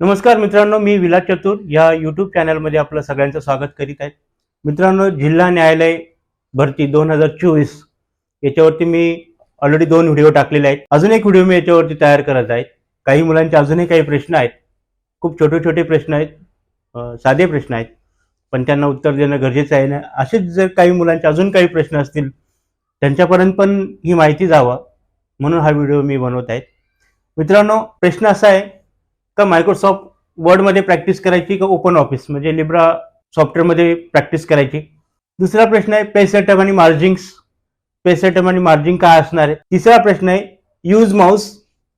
नमस्कार मित्रांनो मी विलास चतुर या यूट्यूब चॅनलमध्ये आपलं सगळ्यांचं स्वागत करीत आहे. मित्रांनो जिल्हा न्यायालय भरती दोन हजार चोवीस याच्यावरती मी ऑलरेडी दोन व्हिडिओ टाकलेले आहेत. अजून एक व्हिडिओ मी याच्यावरती तयार करत आहे. काही मुलांचे अजूनही काही प्रश्न आहेत. खूप छोटे छोटे प्रश्न आहेत. साधे प्रश्न आहेत. पण त्यांना उत्तर देणं गरजेचं आहे. ना असेच जर काही मुलांचे अजून काही प्रश्न असतील त्यांच्यापर्यंत पण ही माहिती जावं म्हणून हा व्हिडिओ मी बनवत आहे. मित्रांनो प्रश्न असा आहे तर मायक्रोसॉफ्ट वर्डमध्ये प्रॅक्टिस करायची का ओपन ऑफिस म्हणजे लिब्रा सॉफ्टवेअरमध्ये प्रॅक्टिस करायची? दुसरा प्रश्न आहे पे सेटअप आणि मार्जिंग्स पे सेटअप आणि मार्जिंग काय असणार आहे? तिसरा प्रश्न आहे यूज माऊस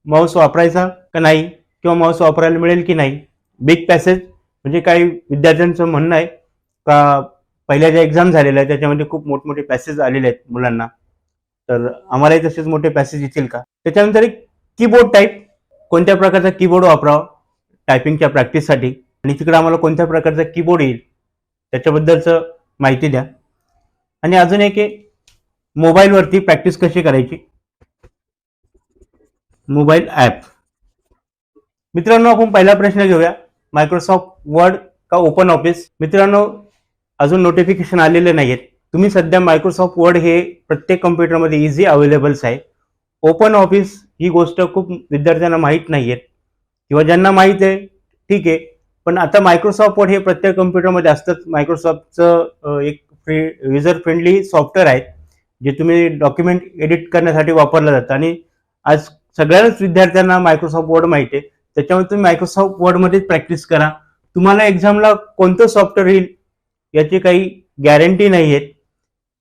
माऊस वापरायचा का नाही? किंवा माऊस वापरायला मिळेल की नाही? बिग पॅसेज म्हणजे काही विद्यार्थ्यांचं म्हणणं आहे का पहिल्या ज्या एक्झाम झालेल्या आहेत त्याच्यामध्ये खूप मोठमोठे पॅसेज आलेले आहेत मुलांना. तर आम्हालाही तसेच मोठे पॅसेज येतील का? त्याच्यानंतर एक कीबोर्ड टाईप कोणत्या प्रकारचा कीबोर्ड वापरावा? टायपिंगच्या प्रॅक्टिससाठी आणि तिकडे आम्हाला कोणत्या प्रकारचा कीबोर्ड येईल त्याच्याबद्दलचं माहिती द्या. आणि अजून एक आहे मोबाईलवरती प्रॅक्टिस कशी करायची? मोबाईल ॲप मित्रांनो आपण पहिला प्रश्न घेऊया. मायक्रोसॉफ्ट वर्ड का ओपन ऑफिस मित्रांनो अजून नोटिफिकेशन आलेले नाही आहेत तुम्ही सध्या मायक्रोसॉफ्ट वर्ड हे प्रत्येक कम्प्युटरमध्ये इझी अवेलेबल्स आहे. ओपन ऑफिस ही गोष्ट खूप विद्यार्थ्यांना माहीत नाही आहेत किंवा ज्यांना माहीत आहे ठीक आहे. पण आता मायक्रोसॉफ्ट वर्ड हे प्रत्येक कम्प्युटरमध्ये असतंच मायक्रोसॉफ्टचं एक फ्री युजर फ्रेंडली सॉफ्टवेअर आहे जे तुम्ही डॉक्युमेंट एडिट करण्यासाठी वापरलं जातं. आणि आज सगळ्याच विद्यार्थ्यांना मायक्रोसॉफ्ट वर्ड माहिती आहे. त्याच्यामुळे तुम्ही मायक्रोसॉफ्ट वर्डमध्येच प्रॅक्टिस करा. तुम्हाला एक्झामला कोणतं सॉफ्टवेअर येईल याची काही गॅरंटी नाही आहेत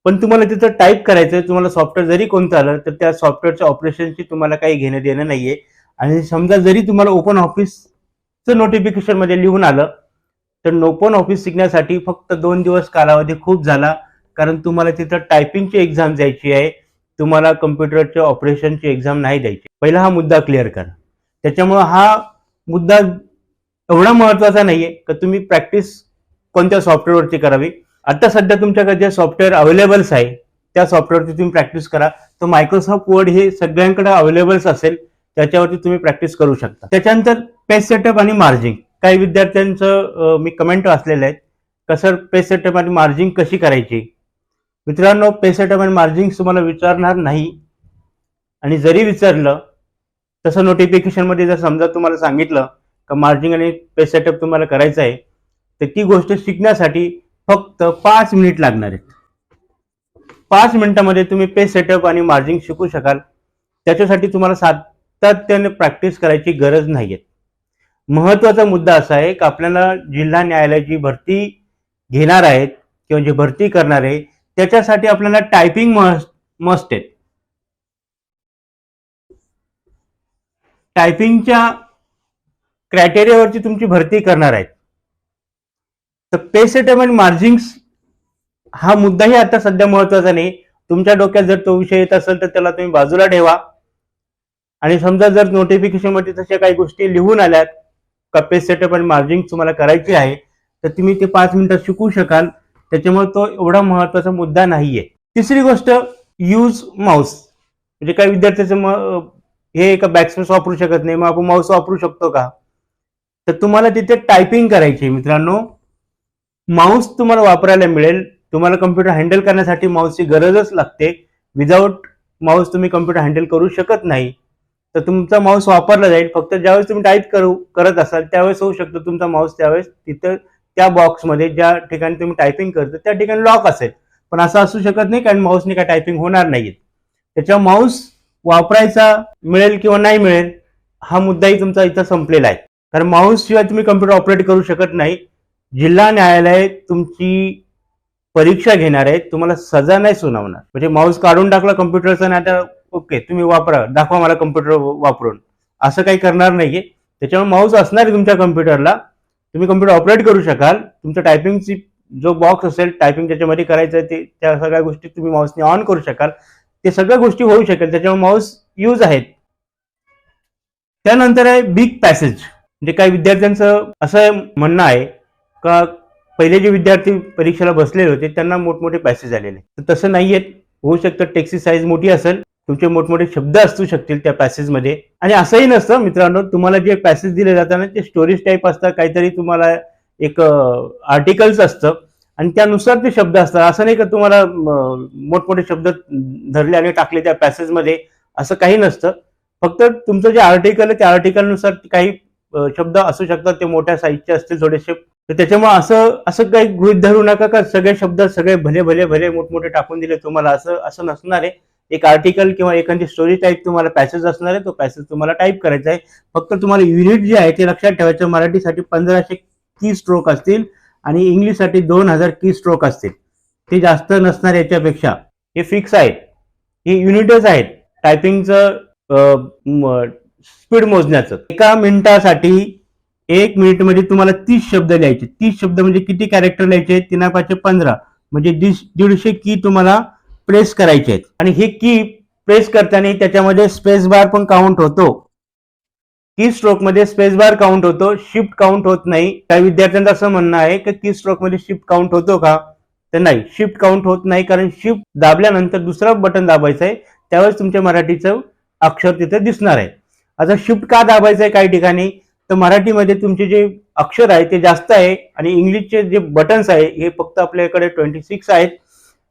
पण तुम्हाला तिथं टाईप करायचं आहे तुम्हाला सॉफ्टवेअर जरी कोणतं आलं तर त्या सॉफ्टवेअरच्या ऑपरेशनची तुम्हाला काही घेणं देणं नाही आहे आणि समजा जरी तुम्हाला ओपन ऑफिसचं नोटिफिकेशनमध्ये लिहून आलं तर ओपन ऑफिस शिकण्यासाठी फक्त दोन दिवस कालावधी खूप झाला. कारण तुम्हाला तिथं टायपिंगची एक्झाम द्यायची आहे. तुम्हाला कम्प्युटरच्या ऑपरेशनची एक्झाम नाही द्यायची. पहिला हा मुद्दा क्लिअर करा. त्याच्यामुळं हा मुद्दा एवढा महत्त्वाचा नाहीये का तुम्ही प्रॅक्टिस कोणत्या सॉफ्टवेअरवरती करावी? आता सध्या तुमच्याकडे जे सॉफ्टवेअर अवेलेबल्स आहे त्या सॉफ्टवेअरची तुम्ही प्रॅक्टिस करा. तर मायक्रोसॉफ्ट वर्ड हे सगळ्यांकडे अवेलेबल्स असेल. त्याच्यावरती तुम्ही प्रॅक्टिस करू शकता. त्याच्यानंतर पेज सेटअप आणि मार्जिंग काही विद्यार्थ्यांचं मी कमेंट वाचलेले आहेत. कसं पेज सेटअप आणि मार्जिंग कशी करायची? मित्रांनो पेज सेटअप आणि मार्जिंग तुम्हाला विचारणार नाही. आणि जरी विचारलं तसं नोटिफिकेशनमध्ये जर समजा तुम्हाला सांगितलं का मार्जिंग आणि पेज सेटअप तुम्हाला करायचं आहे तर ती गोष्ट शिकण्यासाठी फक्त पाच मिनिट लागणार आहेत. पाच मिनिटामध्ये तुम्ही पेज सेटअप आणि मार्जिंग शिकू शकाल. त्याच्यासाठी तुम्हाला सात सातत्याने प्रॅक्टिस करायची गरज नाहीये. महत्त्वाचा मुद्दा असा आहे की आपल्याला जिल्हा न्यायालयाची भरती घेणार आहेत किंवा जे भरती करणार आहे त्याच्यासाठी आपल्याला टायपिंग मस्ट मस्ट आहेत. टायपिंगच्या क्रायटेरियावरची तुमची भरती करणार आहेत. तर पे सेटअप आणि मार्जिंग्स हा मुद्दाही आता सध्या महत्त्वाचा नाही. तुमच्या डोक्यात जर तो विषय येत असेल तर त्याला तुम्ही बाजूला ठेवा. आणि समजा जर नोटिफिकेशनमध्ये तशा काही गोष्टी लिहून आल्यात का सेटअप आणि मार्जिंग तुम्हाला करायची आहे तर तुम्ही ते पाच मिनिटात शिकू शकाल. त्याच्यामुळे तो एवढा महत्त्वाचा मुद्दा नाहीये. तिसरी गोष्ट यूज माऊस म्हणजे काही विद्यार्थ्याचं हे एका बॅक्सपेस वापरू शकत नाही. मग आपण माऊस वापरू शकतो का? तर तुम्हाला तिथे टायपिंग करायची आहे मित्रांनो. माऊस तुम्हाला वापरायला मिळेल. तुम्हाला कम्प्युटर हँडल करण्यासाठी माऊसची गरजच लागते. विदाऊट माऊस तुम्ही कम्प्युटर हँडल करू शकत नाही. तर तुमचा माऊस वापरला जाईल. फक्त ज्यावेळेस तुम्ही टाईप करू करत असाल त्यावेळेस होऊ शकतो तुमचा माऊस त्यावेळेस तिथं त्या बॉक्समध्ये ज्या ठिकाणी तुम्ही टायपिंग करता त्या ठिकाणी लॉक असेल. पण असं असू शकत नाही कारण माऊसने काय टायपिंग होणार नाहीये. त्याच्या माऊस वापरायचा मिळेल किंवा नाही मिळेल हा मुद्दाही तुमचा इथं संपलेला आहे. कारण माऊस शिवाय तुम्ही कम्प्युटर ऑपरेट करू शकत नाही. जिल्हा न्यायालय तुमची परीक्षा घेणार आहे तुम्हाला सजा नाही सुनावणार. म्हणजे माऊस काढून टाकला कम्प्युटरचा आणि आता ओके तुम्ही वापरा दाखवा मला कम्प्युटर वापरून. असं काही करणार नाहीये. त्याच्यामुळे माऊस असणार आहे तुमच्या कम्प्युटरला तुम्ही कम्प्युटर ऑपरेट करू शकाल. तुमचं टायपिंगची जो बॉक्स असेल टायपिंग त्याच्यामध्ये करायचं आहे ते त्या सगळ्या गोष्टी तुम्ही माऊसने ऑन करू शकाल. ते सगळ्या गोष्टी होऊ शकेल. त्याच्यामुळे माऊस यूज आहेत. त्यानंतर आहे बिग पॅसेज म्हणजे काही विद्यार्थ्यांचं असं म्हणणं आहे का पहिले जे विद्यार्थी परीक्षेला बसलेले होते त्यांना मोठमोठे पॅसेज आलेले. तर तसं नाहीयेत. होऊ शकतं टेक्सची साईज मोठी असेल. तुमचे मोठमोठे शब्द असू शकतील त्या पॅसेजमध्ये आणि असंही नसतं मित्रांनो तुम्हाला जे पॅसेज दिले जाताना ते स्टोरीज टाईप असतात काहीतरी तुम्हाला एक आर्टिकल्स असतं. आणि त्यानुसार ते शब्द असतात. असं नाही का तुम्हाला मोठमोठे शब्द धरले आणि टाकले त्या पॅसेजमध्ये असं काही नसतं. फक्त तुमचं जे आर्टिकल आहे त्या आर्टिकलनुसार काही शब्द असू शकतात. ते मोठ्या साईजचे असतील थोडेसे. तर त्याच्यामुळे असं असं काही गृहित धरू नका का सगळे शब्द सगळे भले भले भले मोठमोठे टाकून दिले तुम्हाला. असं असं नसणार आहे. एक आर्टिकल किंवा एखादी स्टोरी टाईप तुम्हाला पॅसेज असणार आहे तो पॅसेज तुम्हाला टाईप करायचा आहे. फक्त तुम्हाला युनिट जे आहे ते लक्षात ठेवायचं मराठीसाठी पंधराशे की स्ट्रोक असतील आणि इंग्लिशसाठी दोन हजार की स्ट्रोक असतील. ते जास्त नसणार याच्यापेक्षा. हे फिक्स आहेत. हे युनिटच आहेत. टायपिंगचं स्पीड मोजण्याचं. एका मिनिटासाठी एक मिनिटमध्ये तुम्हाला तीस शब्द लिहायचे. तीस शब्द म्हणजे किती कॅरेक्टर लिहायचे? तीन पाचशे पंधरा. म्हणजे दीडशे की तुम्हाला प्रेस करायचे आहेत. आणि हे की प्रेस करताना त्याच्यामध्ये स्पेस बार पण काउंट होतो. की स्ट्रोकमध्ये स्पेस बार काउंट होतो. शिफ्ट काउंट होत नाही. काही विद्यार्थ्यांचं असं म्हणणं आहे की की स्ट्रोकमध्ये शिफ्ट काउंट होतो का? तर नाही. शिफ्ट काउंट होत नाही कारण शिफ्ट दाबल्यानंतर दुसरं बटन दाबायचं आहे. त्यावेळेस तुमच्या मराठीचं अक्षर तिथे दिसणार आहे. आता शिफ्ट का दाबायचं आहे काही ठिकाणी? तर मराठीमध्ये तुमचे जे अक्षर आहे ते जास्त आहे आणि इंग्लिशचे जे बटन्स आहे हे फक्त आपल्याकडे ट्वेंटी सिक्स आहेत.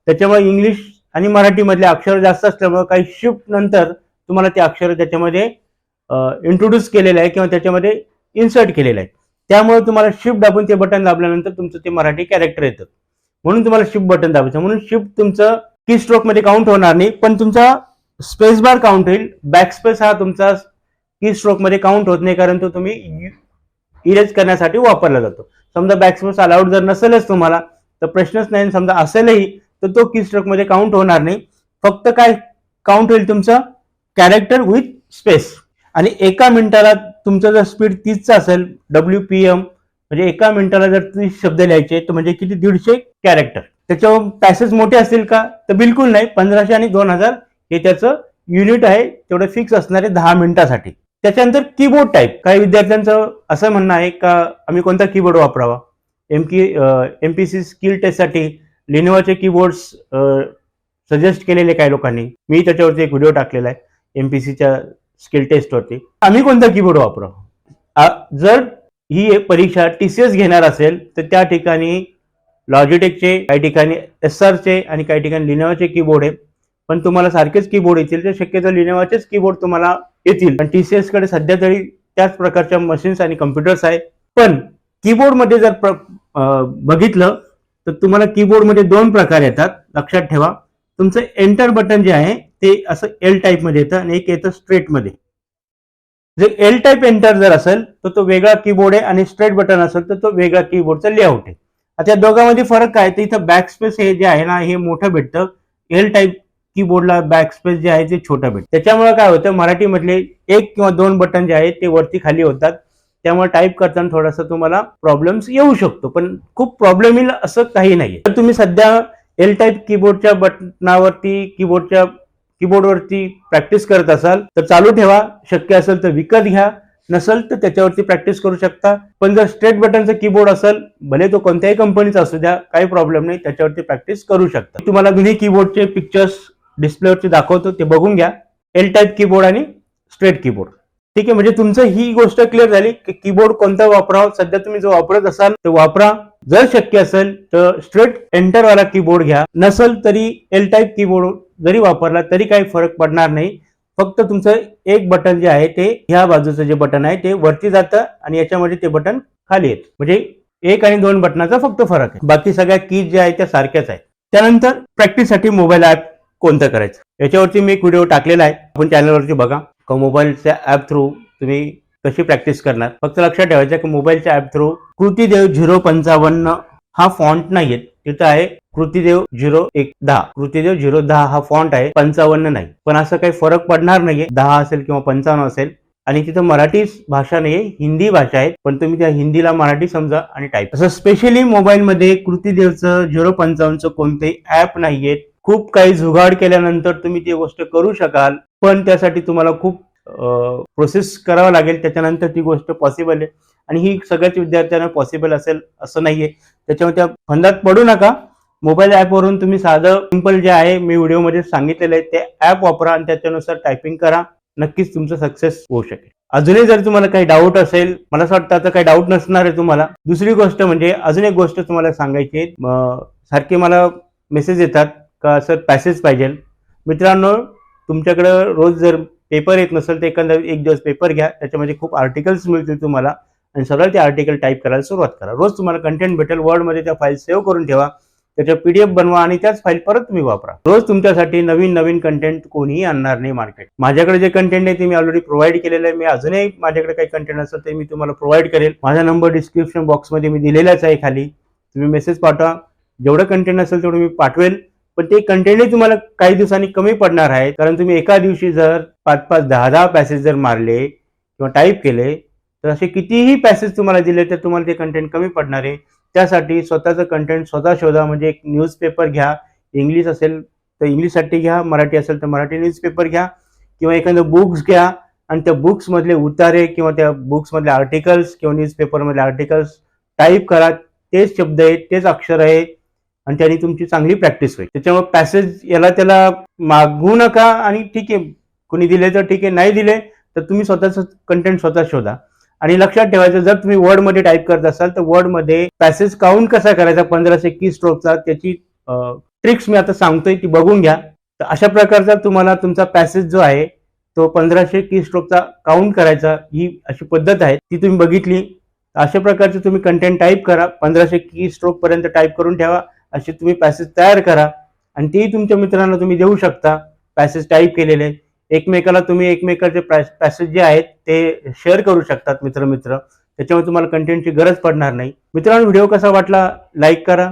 त्याच्यामुळे इंग्लिश आणि मराठीमधले अक्षर जास्त असल्यामुळे काही शिफ्ट नंतर तुम्हाला ते अक्षर त्याच्यामध्ये इंट्रोड्यूस केलेलं आहे किंवा त्याच्यामध्ये इन्सर्ट केलेलं आहे. त्यामुळे तुम्हाला शिफ्ट दाबून ते बटन दाबल्यानंतर तुमचं ते मराठी कॅरेक्टर येतं. म्हणून तुम्हाला शिफ्ट बटन दाबायचं म्हणून शिफ्ट तुमचं की स्ट्रोकमध्ये काउंट होणार नाही पण तुमचा स्पेस बार काउंट होईल. बॅक स्पेस हा तुमचा की स्ट्रोकमध्ये काउंट होत नाही कारण तो तुम्ही इरेज करण्यासाठी वापरला जातो. समजा बॅक स्पेस अलाउड जर नसेलच तुम्हाला तर प्रश्नच नाही समजा असेलही तर तो की स्ट्रोकमध्ये काउंट होणार नाही. फक्त काय काउंट होईल तुमचं? कॅरेक्टर विथ स्पेस आणि एका मिनिटाला तुमचं जर स्पीड तीसचा असेल डब्ल्यू पी एम म्हणजे एका मिनिटाला जर तीस शब्द लिहायचे तर म्हणजे किती? दीडशे कॅरेक्टर त्याच्यावर पॅसेज मोठे असतील का? तर बिलकुल नाही. पंधराशे आणि दोन हजार हे त्याचं युनिट आहे. तेवढं फिक्स असणार आहे दहा मिनिटासाठी. त्याच्यानंतर कीबोर्ड टाईप काही विद्यार्थ्यांचं असं म्हणणं आहे का आम्ही कोणता कीबोर्ड वापरावा? एम की एम पी सी स्किल टेस्टसाठी लिनोवाचे कीबोर्ड्स सजेस्ट केलेले काही लोकांनी. मी त्याच्यावरती एक व्हिडिओ टाकलेला आहे एम पी सीच्या स्किल टेस्टवरती आम्ही कोणता कीबोर्ड वापरू जर ही परीक्षा टी सी एस घेणार असेल तर त्या ठिकाणी लॉजिटेकचे काही ठिकाणी एस आरचे आणि काही ठिकाणी लिनोवाचे कीबोर्ड आहे. पण तुम्हाला सारखेच कीबोर्ड येतील तर शक्यतो लिनोवाचेच कीबोर्ड तुम्हाला येतील. पण टी सी एसकडे सध्या तरी त्याच प्रकारच्या मशीन्स आणि कम्प्युटर्स आहेत पण कीबोर्डमध्ये जर बघितलं तर तुम्हाला कीबोर्डमध्ये दोन प्रकार येतात. लक्षात ठेवा. तुमचं एंटर बटन जे आहे ते असं एल टाईपमध्ये येतं आणि एक येतं स्ट्रेटमध्ये. जर एल टाईप एंटर जर असेल तर तो वेगळा कीबोर्ड आहे आणि स्ट्रेट बटन असेल तर तो वेगळा कीबोर्डचा लेआउट आहे. आता या दोघांमध्ये फरक काय? तर इथं बॅक स्पेस हे जे आहे ना हे मोठं भेटतं. एल टाईप कीबोर्डला बॅक स्पेस जे आहे ते छोटं भेटतं. त्याच्यामुळे काय होतं? मराठीमधले एक किंवा दोन बटन जे आहेत ते वरती खाली होतात. त्यामुळे टाईप करताना थोडासा तुम्हाला प्रॉब्लेम्स येऊ शकतो. पण खूप प्रॉब्लेम येईल असं काही नाही तर तुम्ही सध्या एल टाईप कीबोर्डच्या बटनावरती कीबोर्डच्या कीबोर्डवरती प्रॅक्टिस करत असाल तर चालू ठेवा. शक्य असेल तर विकत घ्या. नसेल तर त्याच्यावरती प्रॅक्टिस करू शकता. पण जर स्ट्रेट बटनचा कीबोर्ड असेल भले तो कोणत्याही कंपनीचा असू द्या काही प्रॉब्लेम नाही त्याच्यावरती प्रॅक्टिस करू शकता. तुम्हाला दोन्ही कीबोर्डचे पिक्चर्स डिस्प्लेवरती दाखवतो ते बघून घ्या. एल टाईप कीबोर्ड आणि स्ट्रेट कीबोर्ड ठीक आहे म्हणजे तुमचं ही गोष्ट क्लिअर झाली. की कीबोर्ड कोणता वापराव? सध्या तुम्ही जो वापरत असाल तो वापरा. जर शक्य असेल तर स्ट्रेट एंटर वाला कीबोर्ड घ्या. नसेल तरी एल टाईप कीबोर्ड जरी वापरला तरी काही फरक पडणार नाही. फक्त तुमचं एक बटन जे आहे ते ह्या बाजूचं जे बटन आहे ते वरती जातं आणि याच्यामध्ये ते बटन खाली येत. म्हणजे एक आणि दोन बटनाचा फक्त फरक आहे. बाकी सगळ्या कीज ज्या आहेत त्या सारख्याच आहेत. त्यानंतर प्रॅक्टिससाठी मोबाईल ऍप कोणतं करायचं? याच्यावरती मी एक व्हिडिओ टाकलेला आहे. आपण चॅनलवरती बघा. किंवा मोबाईलच्या ऍप थ्रू तुम्ही कशी प्रॅक्टिस करणार? फक्त लक्षात ठेवायचं की मोबाईलच्या ऍप थ्रू कृतीदेव झिरो पंचावन्न हा फॉन्ट नाहीये. तिथं आहे कृतीदेव झिरो एक दहा. कृतीदेव झिरो दहा हा फॉन्ट आहे पंचावन्न नाही. पण असं काही फरक पडणार नाहीये. दहा असेल किंवा पंचावन्न असेल. आणि तिथं मराठी भाषा नाहीये हिंदी भाषा आहे. पण तुम्ही त्या हिंदीला मराठी समजा आणि टाईप असं स्पेशली मोबाईलमध्ये कृतीदेवचं झिरो पंचावन्नचं कोणतेही ऍप नाहीयेत खूप काही जुगाड केल्यानंतर तुम्ही ती गोष्ट करू शकाल पण त्यासाठी तुम्हाला खूप प्रोसेस करावं लागेल. त्याच्यानंतर ती गोष्ट पॉसिबल आहे. आणि ही सगळ्याच विद्यार्थ्यांना पॉसिबल असेल असं नाहीये. त्याच्यामुळे त्या फंदात पडू नका. मोबाईल ॲपवरून तुम्ही साधं सिंपल जे आहे मी व्हिडिओमध्ये सांगितलेलं आहे ते ॲप वापरा आणि त्याच्यानुसार टायपिंग करा. नक्कीच तुमचं सक्सेस होऊ शकेल. अजूनही जर तुम्हाला काही डाऊट असेल मला असं वाटतं आता काही डाऊट नसणार आहे तुम्हाला. दुसरी गोष्ट म्हणजे अजून एक गोष्ट तुम्हाला सांगायची सारखे मला मेसेज येतात. का सर पॅसेज पाहिजे? मित्रांनो तुमच्याकडं रोज जर पेपर येत नसेल तर एखादा एक दिवस पेपर घ्या. त्याच्यामध्ये खूप आर्टिकल्स मिळतील तुम्हाला. आणि सरळ ते आर्टिकल टाईप करायला सुरुवात करा. रोज तुम्हाला कंटेंट भेटेल. वर्डमध्ये त्या फाईल सेव्ह करून ठेवा. त्याच्या पीडीएफ बनवा आणि त्याच फाईल परत तुम्ही वापरा. रोज तुमच्यासाठी नवीन नवीन कंटेंट कोणीही आणणार नाही मार्केट माझ्याकडे जे कंटेंट आहे ते मी ऑलरेडी प्रोव्हाइड केलेलं आहे. मी अजूनही माझ्याकडे काही कंटेंट असेल ते मी तुम्हाला प्रोव्हाइड करेल. माझा नंबर डिस्क्रिप्शन बॉक्समध्ये मी दिलेलाच आहे खाली. तुम्ही मेसेज पाठवा. जेवढं कंटेंट असेल तेवढं मी पाठवेल. पण ते कंटेंटही तुम्हाला काही दिवसांनी कमी पडणार आहे. कारण तुम्ही एका दिवशी जर पाच पाच दहा दहा पॅसेज जर मारले किंवा टाईप केले तर असे कितीही पॅसेज तुम्हाला दिले तर तुम्हाला ते कंटेंट कमी पडणार आहे. त्यासाठी स्वतःचं कंटेंट स्वतः शोधा. म्हणजे एक न्यूजपेपर घ्या. इंग्लिश असेल तर इंग्लिशसाठी घ्या. मराठी असेल तर मराठी न्यूजपेपर घ्या. किंवा एखादं बुक्स घ्या. आणि त्या बुक्समधले उतारे किंवा त्या बुक्समधले आर्टिकल्स किंवा न्यूजपेपरमधले आर्टिकल्स टाईप करा. तेच शब्द आहेत तेच अक्षर आहे आणि त्याने तुमची चांगली प्रॅक्टिस होईल. त्याच्यामुळे पॅसेज याला त्याला मागू नका आणि ठीक आहे कोणी दिले तर ठीक आहे नाही दिले तर तुम्ही स्वतःचं कंटेंट स्वतः शोधा. आणि लक्षात ठेवायचं जर तुम्ही वर्डमध्ये टाईप करत असाल तर वर्डमध्ये पॅसेज काउंट कसा करायचा पंधराशे की स्ट्रोकचा त्याची ट्रिक्स मी आता सांगतोय ती बघून घ्या. तर अशा प्रकारचा तुम्हाला तुमचा पॅसेज जो आहे तो पंधराशे की स्ट्रोकचा काउंट करायचा ही अशी पद्धत आहे. ती तुम्ही बघितली. अशा प्रकारचे तुम्ही कंटेंट टाईप करा. पंधराशे की स्ट्रोक पर्यंत टाईप करून ठेवा. असे तुम्ही पॅसेज तयार करा आणि तेही तुमच्या मित्रांना तुम्ही देऊ शकता. पॅसेज टाईप केलेले. एकमेकाला तुम्ही एकमेकाचे पॅसेज जे आहेत ते शेअर करू शकतात मित्र मित्र त्याच्यामुळे तुम्हाला कंटेंटची गरज पडणार नाही. मित्रांनो व्हिडिओ कसा वाटला? लाईक करा.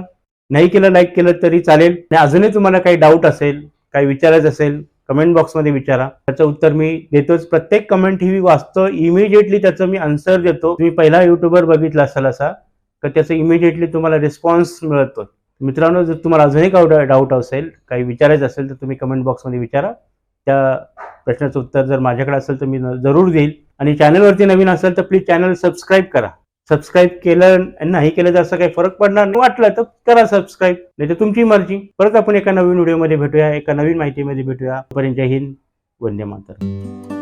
नाही केलं लाईक केलं तरी चालेल. आणि अजूनही तुम्हाला काही डाऊट असेल काही विचारायचं असेल कमेंट बॉक्समध्ये विचारा. त्याचं उत्तर मी देतोच. प्रत्येक कमेंट ही वाचतो. इमिजिएटली त्याचं मी आन्सर देतो. तुम्ही पहिला युट्यूबर बघितला असाल असा तर त्याचं इमिजिएटली तुम्हाला रिस्पॉन्स मिळतो मित्रांनो जर तुम्हाला अजूनही काही डाऊट असेल काही विचारायचं असेल तर तुम्ही कमेंट बॉक्समध्ये विचारा. त्या प्रश्नाचं उत्तर जर माझ्याकडे असेल तर मी जरूर देईल. आणि चॅनलवरती नवीन असेल तर प्लीज चॅनल सबस्क्राईब करा. सबस्क्राईब केलं नाही केलं तर असं काही फरक पडणार नाही. वाटलं तर करा सबस्क्राईब नाही तर तुमची मर्जी. परत आपण एका नवीन व्हिडिओमध्ये भेटूया. एका नवीन माहितीमध्ये भेटूया. पर्यंत हिंद. वंदे मातर